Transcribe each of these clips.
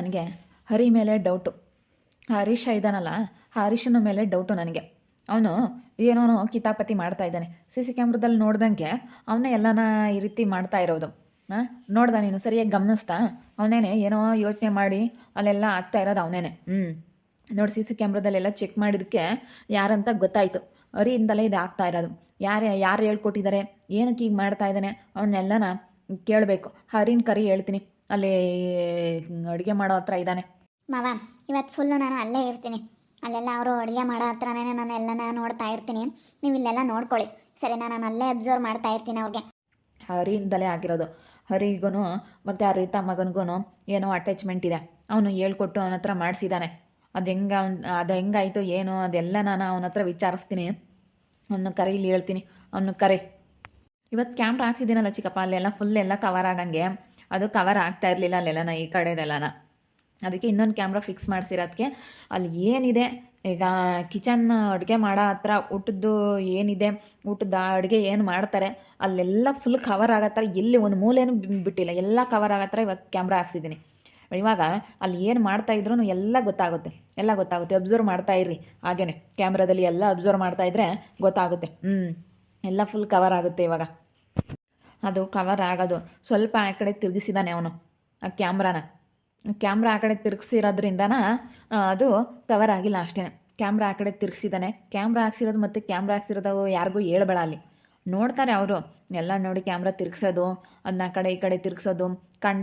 ನನಗೆ ಹರಿ ಮೇಲೆ ಡೌಟು ಹರೀಶ ಇದ್ದಾನಲ್ಲ, ಹರೀಶನ ಮೇಲೆ ಡೌಟು ನನಗೆ. ಅವನು ಏನೋನೋ ಕಿತಾಪತಿ ಮಾಡ್ತಾ ಇದ್ದಾನೆ. ಸಿ ಸಿ ಕ್ಯಾಮ್ರದಲ್ಲಿ ನೋಡ್ದಂಗೆ ಅವನೇ ಎಲ್ಲನ ಈ ರೀತಿ ಮಾಡ್ತಾ ಇರೋದು. ಹಾಂ ನೋಡ್ದ ನೀನು, ಸರಿಯಾಗಿ ಗಮನಿಸ್ತಾ? ಅವನೇನೆ ಏನೋ ಯೋಚನೆ ಮಾಡಿ ಅಲ್ಲೆಲ್ಲ ಆಗ್ತಾ ಇರೋದು ಅವನೇನೆ. ಹ್ಞೂ ನೋಡಿ ಸಿ ಸಿ ಕ್ಯಾಮ್ರದಲ್ಲೆಲ್ಲ ಚೆಕ್ ಮಾಡಿದ್ದಕ್ಕೆ ಯಾರಂತ ಗೊತ್ತಾಯಿತು. ಅರಿಯಿಂದಲೇ ಇದು ಆಗ್ತಾ ಇರೋದು. ಯಾರು ಯಾರು ಹೇಳ್ಕೊಟ್ಟಿದ್ದಾರೆ? ಏನಕ್ಕೆ ಈಗ ಮಾಡ್ತಾ ಇದ್ದಾನೆ? ಅವನ್ನೆಲ್ಲನ ಕೇಳಬೇಕು. ಹರಿನ ಕರಿ ಹೇಳ್ತೀನಿ. ಅಲ್ಲಿ ಅಡುಗೆ ಮಾಡೋ ಹತ್ರ ಇದ್ದಾನೆ. ಮಾವ ಇವತ್ತು ಫುಲ್ಲು ನಾನು ಅಲ್ಲೇ ಇರ್ತೀನಿ. ಅಲ್ಲೆಲ್ಲ ಅವರು ಅಡುಗೆ ಮಾಡೋ ಹತ್ರನೇ ನಾನು ಎಲ್ಲನ ನೋಡ್ತಾ ಇರ್ತೀನಿ. ನೀವು ಇಲ್ಲೆಲ್ಲ ನೋಡ್ಕೊಳ್ಳಿ. ಸರಿ ನಾನು ಅಲ್ಲೇ ಅಬ್ಸರ್ವ್ ಮಾಡ್ತಾ ಇರ್ತೀನಿ ಅವ್ರಿಗೆ. ಹರಿಯಿಂದಲೇ ಆಗಿರೋದು. ಹರಿಗೂ ಮತ್ತು ಆ ರೀತಾ ಮಗನಿಗೂ ಏನೋ ಅಟ್ಯಾಚ್ಮೆಂಟ್ ಇದೆ. ಅವನು ಹೇಳ್ಕೊಟ್ಟು ಅವನ ಹತ್ರ ಮಾಡಿಸಿದ್ದಾನೆ ಅದು ಹೆಂಗೆ ಅವ್ನು ಅದು ಹೆಂಗಾಯಿತು ಏನು ಅದೆಲ್ಲ ನಾನು ಅವನ ಹತ್ರ ವಿಚಾರಿಸ್ತೀನಿ. ಅವನು ಇಲ್ಲಿ ಹೇಳ್ತೀನಿ. ಅವನು ಕರೆ. ಇವತ್ತು ಕ್ಯಾಮ್ರಾ ಹಾಕ್ಸಿದ್ದೀನಲ್ಲ ಚಿಕ್ಕಪ್ಪ ಅಲ್ಲೆಲ್ಲ ಫುಲ್ ಎಲ್ಲ ಕವರ್ ಆಗಂಗೆ. ಅದು ಕವರ್ ಆಗ್ತಾ ಇರಲಿಲ್ಲ ಅಲ್ಲೆಲ್ಲನ ಈ ಕಡೆದೆಲ್ಲನ. ಅದಕ್ಕೆ ಇನ್ನೊಂದು ಕ್ಯಾಮ್ರಾ ಫಿಕ್ಸ್ ಮಾಡಿಸಿರೋದಕ್ಕೆ ಅಲ್ಲಿ ಏನಿದೆ? ಈಗ ಕಿಚನ್ ಅಡುಗೆ ಮಾಡೋ ಹತ್ರ ಊಟದ್ದು ಏನಿದೆ? ಊಟದ ಅಡುಗೆ ಏನು ಮಾಡ್ತಾರೆ? ಅಲ್ಲೆಲ್ಲ ಫುಲ್ ಕವರ್ ಆಗೋ ಥರ ಎಲ್ಲಿ ಒಂದು ಮೂಲೆನೂ ಬಿ- ಬಿಟ್ಟಿಲ್ಲ. ಎಲ್ಲ ಕವರ್ ಆಗೋ ಥರ ಇವತ್ತು ಕ್ಯಾಮ್ರಾ ಹಾಕ್ಸಿದ್ದೀನಿ. ಇವಾಗ ಅಲ್ಲಿ ಏನು ಮಾಡ್ತಾ ಇದ್ರು ಎಲ್ಲ ಗೊತ್ತಾಗುತ್ತೆ. ಎಲ್ಲ ಗೊತ್ತಾಗುತ್ತೆ. ಅಬ್ಸರ್ವ್ ಮಾಡ್ತಾ ಇರ್ರಿ. ಹಾಗೇನೆ. ಕ್ಯಾಮ್ರಾದಲ್ಲಿ ಎಲ್ಲ ಅಬ್ಸರ್ವ್ ಮಾಡ್ತಾ ಇದ್ರೆ ಗೊತ್ತಾಗುತ್ತೆ. ಹ್ಞೂ ಎಲ್ಲ ಫುಲ್ ಕವರ್ ಆಗುತ್ತೆ ಇವಾಗ. ಅದು ಕವರ್ ಆಗೋದು. ಸ್ವಲ್ಪ ಆ ಕಡೆ ತಿರುಗಿಸಿದಾನೆ ಅವನು, ಆ ಕ್ಯಾಮ್ರಾನ ಕ್ಯಾಮ್ರಾ ಆ ಕಡೆ ತಿರುಗಿಸಿರೋದ್ರಿಂದನ ಅದು ಕವರ್ ಆಗಿಲ್ಲ ಅಷ್ಟೇ. ಕ್ಯಾಮ್ರಾ ಆ ಕಡೆ ತಿರುಗಿಸಿದಾನೆ. ಕ್ಯಾಮ್ರಾ ಹಾಕ್ಸಿರೋದು ಮತ್ತು ಕ್ಯಾಮ್ರಾ ಹಾಕ್ಸಿರೋದು ಯಾರಿಗೂ ಹೇಳ್ಬೇಡ ಅಲ್ಲಿ. ನೋಡ್ತಾರೆ ಅವರು, ಎಲ್ಲ ನೋಡಿ ಕ್ಯಾಮ್ರಾ ತಿರುಗಿಸೋದು ಅದನ್ನ ಆ ಕಡೆ ಈ ಕಡೆ ತಿರುಗಿಸೋದು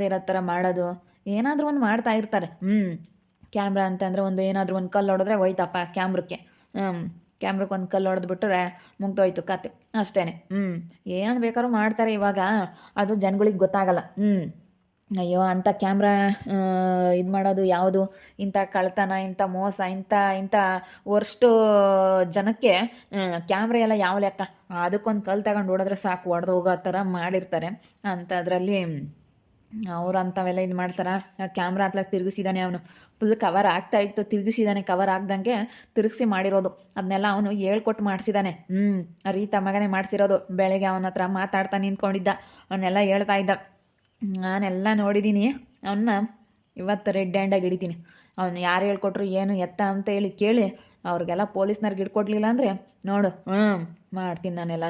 ಇರೋ ಥರ ಮಾಡೋದು. ಏನಾದರೂ ಒಂದು ಮಾಡ್ತಾ ಇರ್ತಾರೆ. ಹ್ಞೂ ಕ್ಯಾಮ್ರಾ ಅಂತಂದರೆ ಒಂದು ಏನಾದರೂ ಒಂದು ಕಲ್ಲು ಹೊಡೆದ್ರೆ ಹೋಯ್ತಪ್ಪ ಕ್ಯಾಮ್ರಕ್ಕೆ ಹ್ಞೂ ಕ್ಯಾಮ್ರಕ್ಕೆ ಒಂದು ಕಲ್ಲು ಹೊಡೆದ್ಬಿಟ್ರೆ ಮುಗ್ದೋಯ್ತು ಕತೆ. ಅಷ್ಟೇ ಹ್ಞೂ ಏನು ಬೇಕಾದ್ರೂ ಮಾಡ್ತಾರೆ ಇವಾಗ. ಅದು ಜನಗಳಿಗೆ ಗೊತ್ತಾಗಲ್ಲ. ಹ್ಞೂ ಅಯ್ಯೋ ಅಂಥ ಕ್ಯಾಮ್ರಾ ಇದು ಮಾಡೋದು ಯಾವುದು? ಇಂಥ ಕಳ್ತನ ಇಂಥ ಮೋಸ, ಇಂಥ ಇಂಥ ವರ್ಷ್ಟು ಜನಕ್ಕೆ ಕ್ಯಾಮ್ರಾ ಎಲ್ಲ ಯಾವ ಲೆಕ್ಕ? ಅದಕ್ಕೊಂದು ಕಲ್ಲು ತಗೊಂಡು ಓಡಿದ್ರೆ ಸಾಕು. ಹೊಡೆದು ಹೋಗೋ ಥರ ಮಾಡಿರ್ತಾರೆ. ಅಂಥದ್ರಲ್ಲಿ ಅವ್ರು ಅಂಥವೆಲ್ಲ ಇದು ಮಾಡ್ತಾರೆ? ಕ್ಯಾಮ್ರಾ ಹತ್ಲಾಗ ತಿರುಗಿಸಿದಾನೆ ಅವನು. ಫುಲ್ ಕವರ್ ಆಗ್ತಾ ಇತ್ತು, ತಿರುಗಿಸಿದಾನೆ ಕವರ್ ಆಗ್ದಂಗೆ ತಿರುಗಿಸಿ ಮಾಡಿರೋದು. ಅದನ್ನೆಲ್ಲ ಅವನು ಹೇಳ್ಕೊಟ್ಟು ಮಾಡಿಸಿದಾನೆ. ಹ್ಞೂ ರೀತ ಮಗನೇ ಮಾಡಿಸಿರೋದು. ಬೆಳಗ್ಗೆ ಅವನ ಹತ್ರ ಮಾತಾಡ್ತಾ ನಿಂತ್ಕೊಂಡಿದ್ದ. ಅವನ್ನೆಲ್ಲ ಹೇಳ್ತಾ ಇದ್ದ. ನಾನೆಲ್ಲ ನೋಡಿದ್ದೀನಿ ಅವನ್ನ ಇವತ್ತು ರೆಡ್ ಹ್ಯಾಂಡಾಗಿ ಹಿಡಿತೀನಿ. ಅವನು ಯಾರು ಹೇಳ್ಕೊಟ್ರು ಏನು ಎತ್ತ ಅಂತ ಹೇಳಿ ಕೇಳಿ. ಅವ್ರಿಗೆಲ್ಲ ಪೊಲೀಸ್ನವ್ರಿಗೆ ಹಿಡ್ಕೊಡ್ಲಿಲ್ಲ ಅಂದರೆ ನೋಡು ಹ್ಞೂ ಮಾಡ್ತೀನಿ ನಾನೆಲ್ಲ.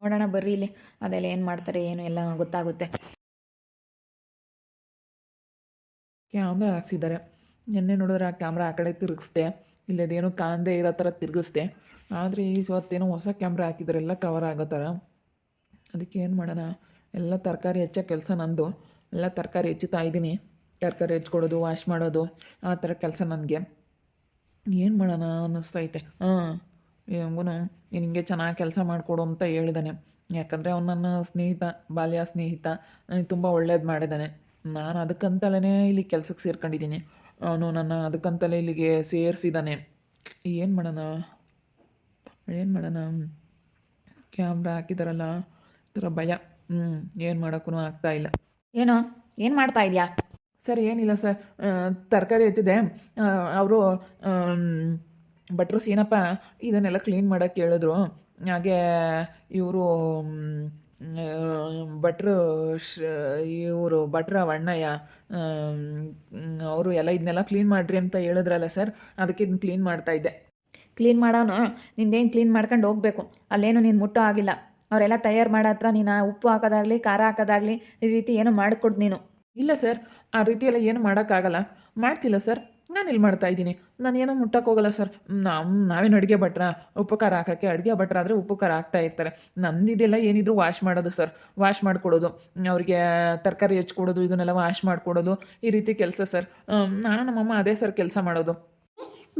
ನೋಡೋಣ ಬರ್ರಿ ಇಲ್ಲಿ. ಅದೆಲ್ಲ ಏನು ಮಾಡ್ತಾರೆ ಏನು ಎಲ್ಲ ಗೊತ್ತಾಗುತ್ತೆ. ಕ್ಯಾಮ್ರಾ ಹಾಕ್ಸಿದ್ದಾರೆ. ನಿನ್ನೆ ನೋಡಿದ್ರೆ ಆ ಕ್ಯಾಮ್ರಾ ಆ ಕಡೆ ತಿರುಗಿಸ್ದೆ ಇಲ್ಲದೇನೋ ಕಾಂದೆ ಇರೋ ಥರ ತಿರುಗಿಸ್ದೆ. ಆದರೆ ಈ ಸ್ವತ್ತೇನೋ ಹೊಸ ಕ್ಯಾಮ್ರಾ ಹಾಕಿದ್ರೆ, ಎಲ್ಲ ಕವರ್ ಆಗೋ ಥರ. ಅದಕ್ಕೆ ಏನು ಮಾಡೋಣ? ಎಲ್ಲ ತರಕಾರಿ ಹೆಚ್ಚೋ ಕೆಲಸ ನಂದು. ಎಲ್ಲ ತರಕಾರಿ ಹೆಚ್ಚುತ್ತಾ ಇದ್ದೀನಿ. ತರಕಾರಿ ಹೆಚ್ಕೊಡೋದು ವಾಶ್ ಮಾಡೋದು, ಆ ಥರ ಕೆಲಸ ನನಗೆ. ಏನು ಮಾಡೋಣ ಅನ್ನಿಸ್ತೈತೆ ಹಾಂ ಹೆಂಗೂ ನೀನು ಹಿಂಗೆ ಚೆನ್ನಾಗಿ ಕೆಲಸ ಮಾಡಿಕೊಡು ಅಂತ ಹೇಳಿದ್ದಾನೆ ಯಾಕಂದರೆ ಅವ್ನು ನನ್ನ ಸ್ನೇಹಿತ, ಬಾಲ್ಯ ಸ್ನೇಹಿತ ನನಗೆ ತುಂಬ ಒಳ್ಳೇದು ಮಾಡಿದ್ದಾನೆ ನಾನು ಅದಕ್ಕಂತಲೇ ಇಲ್ಲಿ ಕೆಲಸಕ್ಕೆ ಸೇರ್ಕೊಂಡಿದ್ದೀನಿ. ಅವನು ನನ್ನ ಅದಕ್ಕಂತಲೇ ಇಲ್ಲಿಗೆ ಸೇರಿಸಿದ್ದಾನೆ. ಏನು ಮಾಡೋಣ? ಏನು ಮಾಡೋಣ? ಕ್ಯಾಮ್ರಾ ಹಾಕಿದಾರಲ್ಲ ಥರ ಭಯ. ಹ್ಞೂ ಏನು ಮಾಡೋಕ್ಕೂ ಆಗ್ತಾ ಇಲ್ಲ. ಏನು ಏನು ಮಾಡ್ತಾ ಇದೆಯಾ? ಸರ್ ಏನಿಲ್ಲ ಸರ್. ತರಕಾರಿ ಎತ್ತಿದೆ ಅವರು ಭಟ್ರು ಏನಪ್ಪ ಇದನ್ನೆಲ್ಲ ಕ್ಲೀನ್ ಮಾಡೋಕ್ಕೆ ಹೇಳಿದ್ರು. ಹಾಗೆ ಇವರು ಭಟ್ರು ಶ ಇವರು ಭಟ್ರ ಅಣ್ಣಯ್ಯ ಅವರು ಎಲ್ಲ ಇದನ್ನೆಲ್ಲ ಕ್ಲೀನ್ ಮಾಡಿರಿ ಅಂತ ಹೇಳಿದ್ರಲ್ಲ ಸರ್ ಅದಕ್ಕೆ ಇದನ್ನ ಕ್ಲೀನ್ ಮಾಡ್ತಾ ಇದ್ದೆ. ಕ್ಲೀನ್ ಮಾಡೋನು? ನಿಂದೇನು ಕ್ಲೀನ್ ಮಾಡ್ಕೊಂಡು ಹೋಗಬೇಕು? ಅಲ್ಲೇನು ನೀನು ಮುಟ್ಟೋ ಆಗಿಲ್ಲ. ಅವರೆಲ್ಲ ತಯಾರು ಮಾಡೋ ಹತ್ರ ನೀನು ಉಪ್ಪು ಹಾಕೋದಾಗಲಿ ಖಾರ ಹಾಕೋದಾಗಲಿ ಈ ರೀತಿ ಏನೋ ಮಾಡಿಕೊಡ್ದು ನೀನು. ಇಲ್ಲ ಸರ್ ಆ ರೀತಿಯೆಲ್ಲ ಏನು ಮಾಡೋಕ್ಕಾಗಲ್ಲ. ಮಾಡ್ತಿಲ್ಲ ಸರ್ ನಾನು ಇಲ್ಲಿ ಮಾಡ್ತಾ ಇದ್ದೀನಿ. ನಾನು ಏನೋ ಮುಟ್ಟಕ್ಕೆ ಹೋಗಲ್ಲ ಸರ್. ನಾವು, ನಾವೇನು ಅಡುಗೆ ಭಟ್ರ? ಉಪ್ಪು ಖಾರ ಹಾಕೋಕ್ಕೆ ಅಡುಗೆ ಭಟ್ರ ಆದರೆ ಉಪ್ಪು ಖಾರ ಹಾಕ್ತಾ ಇರ್ತಾರೆ ನಂದಿದೆಲ್ಲ ಏನಿದ್ರು ವಾಶ್ ಮಾಡೋದು ಸರ್. ವಾಶ್ ಮಾಡಿಕೊಡೋದು. ಅವ್ರಿಗೆ ತರಕಾರಿ ಹೆಚ್ಕೊಡೋದು, ಇದನ್ನೆಲ್ಲ ವಾಶ್ ಮಾಡಿಕೊಡೋದು. ಈ ರೀತಿ ಕೆಲಸ ಸರ್. ನಾನು ನಮ್ಮಮ್ಮ ಅದೇ ಸರ್ ಕೆಲಸ ಮಾಡೋದು.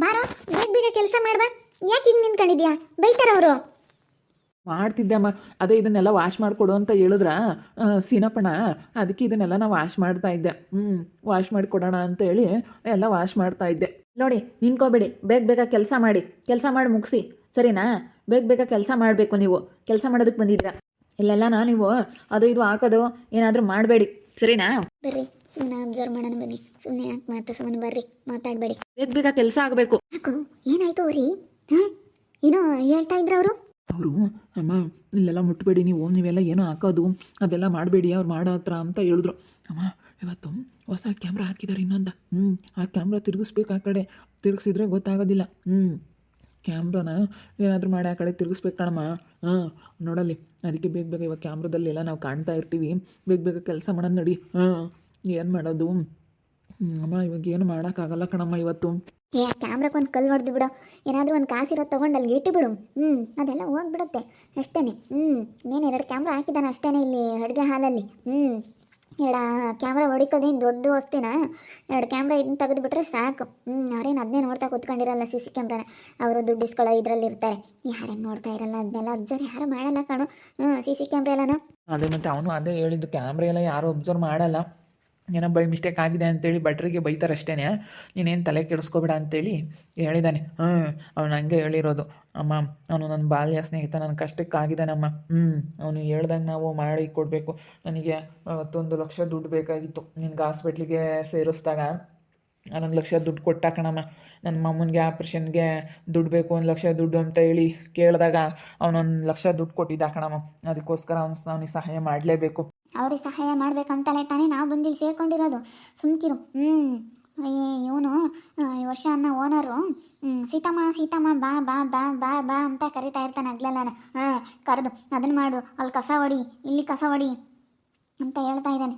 ಬಾರೋ, ಬೇಗ ಬೇಗ ಕೆಲಸ ಮಾಡ್ಬಾ. ಯಾಕೆ ಹಿಂಗೆ ನಿಂತ್ಕೊಂಡಿದ್ಯಾ ಬೈತಾರ ಅವರು. ಮಾಡ್ತಿದ್ದೆ ಅಮ್ಮ ಅದೇ ಇದನ್ನೆಲ್ಲ ವಾಶ್ ಮಾಡಿಕೊಡು ಅಂತ ಹೇಳಿದ್ರ ಸೀನಪ್ಪಣ ಅದಕ್ಕೆ ಇದನ್ನೆಲ್ಲ ನಾವು ವಾಶ್ ಮಾಡ್ತಾ ಇದ್ದೆ. ಹ್ಞೂ ವಾಶ್ ಮಾಡಿ ಕೊಡೋಣ ಅಂತ ಹೇಳಿ ಎಲ್ಲ ವಾಶ್ ಮಾಡ್ತಾ ಇದ್ದೆ. ನೋಡಿ ನಿನ್ಕೋಬೇಡಿ ಬೇಗ ಬೇಗ ಕೆಲಸ ಮಾಡಿ. ಕೆಲಸ ಮಾಡಿ ಮುಗಿಸಿ. ಸರಿನಾ? ಬೇಗ ಬೇಗ ಕೆಲಸ ಮಾಡಬೇಕು ನೀವು. ಕೆಲಸ ಮಾಡೋದಕ್ಕೆ ಬಂದಿದ್ದೀರಾ? ಇಲ್ಲೆಲ್ಲನ ನೀವು ಅದು ಇದು ಹಾಕೋದು ಏನಾದರೂ ಮಾಡಬೇಡಿ. ಸರಿನಾ? ಬರ್ರಿ. ಸುಮ್ಮನೆ ಅಬ್ಸರ್ವ್ ಮಾಡೋಣ ಬನ್ನಿ. ಸುಮ್ಮನೆ ಯಾಕೆ ಮಾತು ಸುಮ್ಮನೆ ಬರ್ರಿ. ಮಾತಾಡಬೇಡಿ. ಬೇಗ ಬೇಗ ಕೆಲಸ ಆಗಬೇಕು. ಯಾಕೋ? ಏನಾಯ್ತು ರೀ ಹಾಂ? ಏನೋ ಹೇಳ್ತಾ ಇದ್ರ ಅವರು? ಅವರು, ಅಮ್ಮ, ಇಲ್ಲೆಲ್ಲ ಮುಟ್ಬೇಡಿ, ನೀವು ನೀವೆಲ್ಲ ಏನೋ ಹಾಕೋದು, ಅದೆಲ್ಲ ಮಾಡಬೇಡಿ, ಅವ್ರು ಮಾಡೋ ಹತ್ರ ಅಂತ ಹೇಳಿದ್ರು. ಅಮ್ಮ, ಇವತ್ತು ಹೊಸ ಕ್ಯಾಮ್ರಾ ಹಾಕಿದ್ದಾರೆ ಇನ್ನೊಂದು. ಹ್ಞೂ, ಆ ಕ್ಯಾಮ್ರಾ ತಿರುಗಿಸ್ಬೇಕು ಆ ಕಡೆ, ತಿರುಗಿಸಿದ್ರೆ ಗೊತ್ತಾಗೋದಿಲ್ಲ. ಹ್ಞೂ, ಕ್ಯಾಮ್ರಾನ ಏನಾದರೂ ಮಾಡಿ ಆ ಕಡೆ ತಿರುಗಿಸ್ಬೇಕು ಕಣಮ್ಮ. ಹಾಂ ನೋಡಲಿ ಅದಕ್ಕೆ ಬೇಗ ಬೇಗ ಇವಾಗ ಕ್ಯಾಮ್ರಾದಲ್ಲಿ ಎಲ್ಲ ನಾವು ಕಾಣ್ತಾ ಇರ್ತೀವಿ, ಬೇಗ ಬೇಗ ಕೆಲಸ ಮಾಡೋದು ನಡಿ. ಹಾಂ, ಏನು ಮಾಡೋದು? ಅಮ್ಮ ಇವಾಗ ಏನು ಮಾಡೋಕ್ಕಾಗಲ್ಲ ಕಣಮ್ಮ ಇವತ್ತು. ಏ ಕ್ಯಾಮ್ರಾಕ್ಕೆ ಒಂದು ಕಲ್ಲು ಹೊಡೆದು ಬಿಡು. ಏನಾದರೂ ಒಂದು ಕಾಸಿರೋ ತೊಗೊಂಡು ಅಲ್ಲಿ ಇಟ್ಟು ಬಿಡು. ಹ್ಞೂ ಅದೆಲ್ಲ ಹೋಗ್ಬಿಡುತ್ತೆ. ಅಷ್ಟೇ ಹ್ಞೂ ಇನ್ನೇನು ಎರಡು ಕ್ಯಾಮ್ರಾ ಹಾಕಿದ್ದಾನೆ ಅಷ್ಟೇ ಇಲ್ಲಿ ಅಡುಗೆ ಹಾಲಲ್ಲಿ. ಹ್ಞೂ ಎರಡು ಕ್ಯಾಮ್ರಾ ಹೊಡಿಕೋದೇನು ದೊಡ್ಡ ವಸ್ತಿನ ಎರಡು ಕ್ಯಾಮ್ರಾ ಇದನ್ನ ತೆಗೆದುಬಿಟ್ರೆ ಸಾಕು. ಹ್ಞೂ ಅವ್ರೇನು ಅದನ್ನೇ ನೋಡ್ತಾ ಕೂತ್ಕೊಂಡಿರಲ್ಲ ಸಿ ಸಿ ಕ್ಯಾಮ್ರಾನ ಅವರು ದುಡ್ಡು ಇಸ್ಕೊಳ್ಳೋ ಇದರಲ್ಲಿ ಇರ್ತಾರೆ. ಯಾರೇನು ನೋಡ್ತಾ ಇರಲ್ಲ ಅದನ್ನೆಲ್ಲ ಅಬ್ಸರ್ವ್ ಯಾರು ಮಾಡಲ್ಲ ಕಣು. ಹ್ಞೂ ಸಿ ಸಿ ಕ್ಯಾಮ್ರಾ ಎಲ್ಲನೂ. ಅದೇ ಮತ್ತೆ ಅವನು ಅದೇ ಹೇಳಿದ್ದು ಕ್ಯಾಮ್ರಾ ಎಲ್ಲ ಯಾರು ಅಬ್ಸರ್ವ್ ಮಾಡಲ್ಲ. ಏನೋ ಬೈ ಮಿಸ್ಟೇಕ್ ಆಗಿದೆ ಅಂತೇಳಿ ಭಟ್ರಿಗೆ ಬೈತಾರೆ ನೀನೇನು ತಲೆ ಕೆಡಿಸ್ಕೋಬೇಡ ಅಂತೇಳಿ ಹೇಳಿದ್ದಾನೆ ಹ್ಞೂ ಅವ್ನು ಹಂಗೆ ಹೇಳಿರೋದು. ಅಮ್ಮ, ಅವನು ನನ್ನ ಬಾಲ್ಯ ಸ್ನೇಹಿತ ನನ್ನ ಕಷ್ಟಕ್ಕಾಗಿದ್ದಾನಮ್ಮ. ಹ್ಞೂ ಅವನು ಹೇಳ್ದಂಗೆ ನಾವು ಮಾಡಿ ಕೊಡಬೇಕು. ನನಗೆ ಅವತ್ತೊಂದು ಲಕ್ಷ ದುಡ್ಡು ಬೇಕಾಗಿತ್ತು. ನಿನ್ಗೆ ಹಾಸ್ಪಿಟ್ಲಿಗೆ ಸೇರಿಸಿದಾಗ ಹನ್ನೊಂದು ಲಕ್ಷ ದುಡ್ಡು ಕೊಟ್ಟಾಕಣಮ್ಮ. ನನ್ನ ಮಮ್ಮನಿಗೆ ಆಪ್ರೇಷನ್ಗೆ ದುಡ್ಡು ಬೇಕು, ಒಂದು ಲಕ್ಷ ದುಡ್ಡು ಅಂತ ಹೇಳಿ ಕೇಳಿದಾಗ ಅವನೊಂದು ಲಕ್ಷ ದುಡ್ಡು ಕೊಟ್ಟಿದ್ದಾಕಣಮ್ಮ. ಅದಕ್ಕೋಸ್ಕರ ಅವ್ನು, ಅವನಿಗೆ ಸಹಾಯ ಮಾಡಲೇಬೇಕು. ಅವ್ರಿಗೆ ಸಹಾಯ ಮಾಡ್ಬೇಕಂತಲೇ ತಾನೇ ನಾವು ಬಂದಿಲ್ಲಿ ಸೇರ್ಕೊಂಡಿರೋದು. ಸುಮ್ಕಿರು. ಹ್ಞೂ ಇವನು ಈ ವರ್ಷ ಅನ್ನ ಓನರು ಸೀತಮ್ಮ ಸೀತಮ್ಮ, ಬಾ ಬಾ ಬಾ ಬಾ ಬಾ ಅಂತ ಕರಿತಾ ಇರ್ತಾನೆ ಅಗ್ಲೆಲ್ಲ ಹಾಂ, ಕರೆದು. ಅದನ್ನ ಮಾಡು. ಅಲ್ಲಿ ಕಸ ಹೊಡಿ. ಇಲ್ಲಿ ಕಸ ಹೊಡಿ. ಅಂತ ಹೇಳ್ತಾ ಇದ್ದಾನೆ.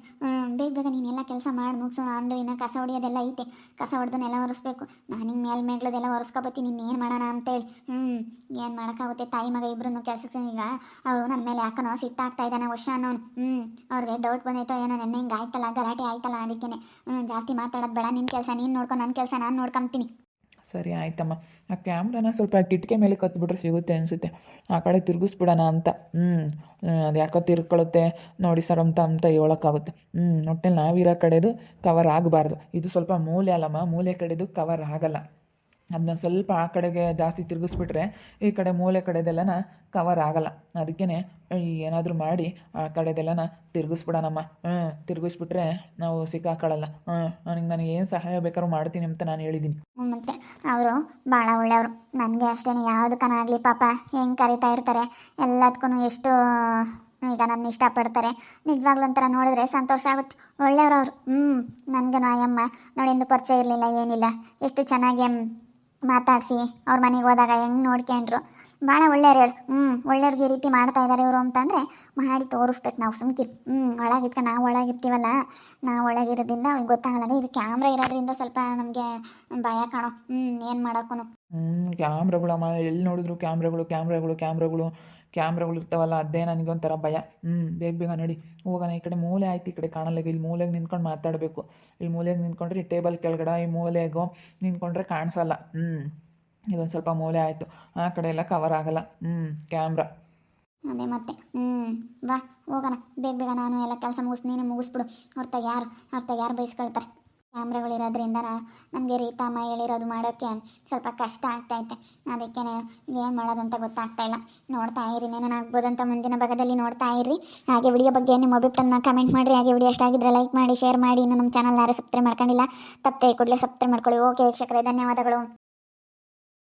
ಬೇಗ ಬೇಗ ನೀನೆಲ್ಲ ಕೆಲಸ ಮಾಡಿ, ಮುಗಿಸು ಅಂದು ಇನ್ನು ಕಸ ಹೊಡಿಯೋದೆಲ್ಲ ಐತೆ. ಕಸ ಹೊಡೆದನ್ನೆಲ್ಲ ನೆಲ ಒರೆಸ್ಬೇಕು. ನಾನು ಹಿಂಗೆ ಮೇಲೆ ಮೇಗ್ಳದೆಲ್ಲ ಒರೆಸ್ಕೊಬತ್ತೀನಿ ಇನ್ನೇನು ಮಾಡೋಣ ಅಂತೇಳಿ. ಹ್ಞೂ ಏನು ಮಾಡೋಕ್ಕಾಗುತ್ತೆ? ತಾಯಿ ಮಗ ಇಬ್ಬರನ್ನು ಕೆಲಸಕ್ಕೆ ಈಗ ಅವರು ನನ್ನ ಮೇಲೆ ಯಾಕನೋ ಸಿಟ್ಟಾಗ್ತಾ ಇದ್ದಾನೆ ವರ್ಷ ಅನ್ನೋನು. ಹ್ಞೂ ಅವ್ರಿಗೆ ಡೌಟ್ ಬಂದೈತೋ ಏನೋ ನೆನ್ನೆ ಹಿಂಗೆ ಆಯ್ತಲ್ಲ, ಗಲಾಟೆ ಆಯ್ತಲ್ಲ ಅದಕ್ಕೆ ಹ್ಞೂ ಜಾಸ್ತಿ ಮಾತಾಡೋದು ಬೇಡ ನಿನ್ನ ಕೆಲಸ, ನೀನು ನೋಡ್ಕೊ ನನ್ನ ಕೆಲಸ, ನಾನು ನೋಡ್ಕೊಂತೀನಿ ಸರಿ, ಆಯ್ತಮ್ಮ. ಆ ಕ್ಯಾಮ್ರಾನ ಸ್ವಲ್ಪ ಕಿಟಕಿ ಮೇಲೆ ಕತ್ಬಿಟ್ರೆ ಸಿಗುತ್ತೆ ಅನಿಸುತ್ತೆ. ಆ ಕಡೆ ತಿರುಗಿಸ್ಬಿಡೋಣ ಅಂತ. ಹ್ಞೂ ಅದು ಯಾಕೋ ತಿರ್ಕೊಳ್ಳುತ್ತೆ ನೋಡಿ ಸರ್, ಅಂತ ಅಂತ ಹೇಳೋಕ್ಕಾಗುತ್ತೆ. ಹ್ಞೂ ಒಟ್ಟಲ್ಲಿ ನಾವಿರೋ ಕಡೆದು ಕವರ್ ಆಗಬಾರ್ದು. ಇದು ಸ್ವಲ್ಪ ಮೂಲೆ ಅಲ್ಲಮ್ಮ. ಮೂಲೆ ಕಡೆದು ಕವರ್ ಆಗಲ್ಲ. ಅದನ್ನ ಸ್ವಲ್ಪ ಆ ಕಡೆಗೆ ಜಾಸ್ತಿ ತಿರುಗಿಸ್ಬಿಟ್ರೆ ಈ ಕಡೆ ಮೂಲೆ ಕಡೆದೆಲ್ಲನ ಕವರ್ ಆಗಲ್ಲ. ಅದಕ್ಕೇ ಏನಾದರೂ ಮಾಡಿ ಆ ಕಡೆದೆಲ್ಲನ ತಿರುಗಿಸ್ಬಿಡೋಣಮ್ಮ. ಹ್ಞೂ ತಿರುಗಿಸ್ಬಿಟ್ರೆ ನಾವು ಸಿಕ್ಕಾಕೊಳ್ಳಲ್ಲ ಹ್ಞೂ ನನಗೆ ನನಗೆ ಏನು ಸಹಾಯ ಬೇಕಾದ್ರೂ ಮಾಡ್ತೀನಿ ಅಂತ ನಾನು ಹೇಳಿದ್ದೀನಿ ಮತ್ತು ಅವರು ಭಾಳ ಒಳ್ಳೆಯವರು. ನನಗೆ ಅಷ್ಟೇ ಆಗಲಿ ಪಾಪ, ಹೆಂಗೆ ಕರಿತಾ ಇರ್ತಾರೆ ಎಲ್ಲದಕ್ಕೂ ಎಷ್ಟು, ಈಗ ನನ್ನ ಇಷ್ಟಪಡ್ತಾರೆ. ನಿಜವಾಗ್ಲೂ ಒಂಥರ ನೋಡಿದ್ರೆ ಸಂತೋಷ ಆಗುತ್ತೆ. ಒಳ್ಳೆಯವರು ಅವರು. ಹ್ಞೂ ನನಗೂ ನಾಯಮ್ಮ ನೋಡಿಂದು ಪರಿಚಯ ಇರಲಿಲ್ಲ, ಏನಿಲ್ಲ. ಎಷ್ಟು ಚೆನ್ನಾಗಿ ಮಾತಾಡಿಸಿ, ಅವ್ರ ಮನೆಗೆ ಹೋದಾಗ ಹೆಂಗೆ ನೋಡ್ಕೊಂಡ್ರು. ಭಾಳ ಒಳ್ಳೆಯವ್ರು ಹೇಳು ಹ್ಞೂ ಒಳ್ಳೆಯವ್ರಿಗೆ ಈ ರೀತಿ ಮಾಡ್ತಾ ಇದ್ದಾರೆ ಇವರು ಅಂತಂದರೆ ಮಾಡಿ ತೋರಿಸ್ಬೇಕು ನಾವು ಸುಮ್ಕಿರಿ. ಹ್ಞೂ ಒಳಗಿದ್ಕ ನಾವು ಒಳಗಿರ್ತೀವಲ್ಲ, ನಾವು ಒಳಗಿರೋದ್ರಿಂದ ಅವ್ರಿಗೆ ಗೊತ್ತಾಗಲ್ಲ ಇದು ಕ್ಯಾಮ್ರಾ ಇರೋದ್ರಿಂದ ಸ್ವಲ್ಪ ನಮಗೆ ಭಯ ಕಾಣೋ. ಹ್ಞೂ ಏನು ಮಾಡೋಕ್ಕೂ ಹ್ಞೂ ಕ್ಯಾಮ್ರಾಗಳಮ್ಮ ಎಲ್ಲಿ ನೋಡಿದ್ರು ಕ್ಯಾಮ್ರಾಗಳು ಕ್ಯಾಮ್ರಾಗಳು ಕ್ಯಾಮ್ರಾಗಳು. ಕ್ಯಾಮ್ರಾಗಳು ಇರ್ತಾವಲ್ಲ, ಅದೇ ನನಗೊಂಥರ ಭಯ. ಹ್ಞೂ ಬೇಗ ಬೇಗ ನಡಿ. ಹೋಗೋಣ ಈ ಕಡೆ ಮೂಲೆ ಆಯ್ತು, ಈ ಕಡೆ ಕಾಣಲ್ಲ. ಈಗ ಇಲ್ಲಿ ಮೂಲೆಗೆ ನಿಂತ್ಕೊಂಡು ಮಾತಾಡಬೇಕು. ಇಲ್ಲಿ ಮೂಲೆಗೆ ನಿಂತ್ಕೊಂಡ್ರೆ ಈ ಟೇಬಲ್ ಕೆಳಗಡೆ, ಈ ಮೂಲೆಗೋ ನಿಂತ್ಕೊಂಡ್ರೆ ಕಾಣಿಸಲ್ಲ. ಹ್ಞೂ ಇದೊಂದು ಸ್ವಲ್ಪ ಮೂಲೆ ಆಯಿತು. ಆ ಕಡೆ ಎಲ್ಲ ಕವರ್ ಆಗಲ್ಲ. ಹ್ಞೂ ಕ್ಯಾಮ್ರಾ. ಅದೇ ಮತ್ತೆ. ಹ್ಞೂ ಬಾ, ಹೋಗೋಣ. ಬೇಗ ಬೇಗ ನಾನು ಎಲ್ಲ ಕೆಲಸ ಮುಗಿಸ್, ನೀನು ಮುಗಿಸ್ಬಿಡು. ಅವ್ರ ಯಾರು ಅವ್ರ ಯಾರು ಬೈಸ್ಕೊಳ್ತಾರೆ? ಕ್ಯಾಮ್ರಾಗಳಿರೋದ್ರಿಂದ ನಮಗೆ ರೀತಮ್ಮ ಹೇಳಿರೋದು ಮಾಡೋಕ್ಕೆ ಸ್ವಲ್ಪ ಕಷ್ಟ ಆಗ್ತೈತೆ ಅದಕ್ಕೆ ಏನು ಮಾಡೋದಂತ ಗೊತ್ತಾಗ್ತಾ ಇಲ್ಲ. ನೋಡ್ತಾ ಇರಿ ಏನೇನಾಗ್ಬೋದಂತ ಮುಂದಿನ ಭಾಗದಲ್ಲಿ ನೋಡ್ತಾ ಇರಿ ಹಾಗೆ ವಿಡಿಯೋ ಬಗ್ಗೆ ನಿಮ್ಮ ಅಭಿಪ್ರಾಯನ ಕಮೆಂಟ್ ಮಾಡಿರಿ. ಹಾಗೆ ವಿಡಿಯೋ ಆಗಿದ್ರೆ ಲೈಕ್ ಮಾಡಿ ಶೇರ್ ಮಾಡಿ. ಇನ್ನು ನಮ್ಮ ಚಾನಲ್ ಯಾರು ಸಬ್ಸ್ಕ್ರೈಬ್ ಮಾಡ್ಕೊಂಡಿಲ್ಲ ತಪ್ಪೇ ಕೂಡಲೇ ಸಬ್ಸ್ಕ್ರೈಬ್ ಮಾಡ್ಕೊಳ್ಳಿ. ಓಕೆ ವೀಕ್ಷಕರೇ, ಧನ್ಯವಾದಗಳು.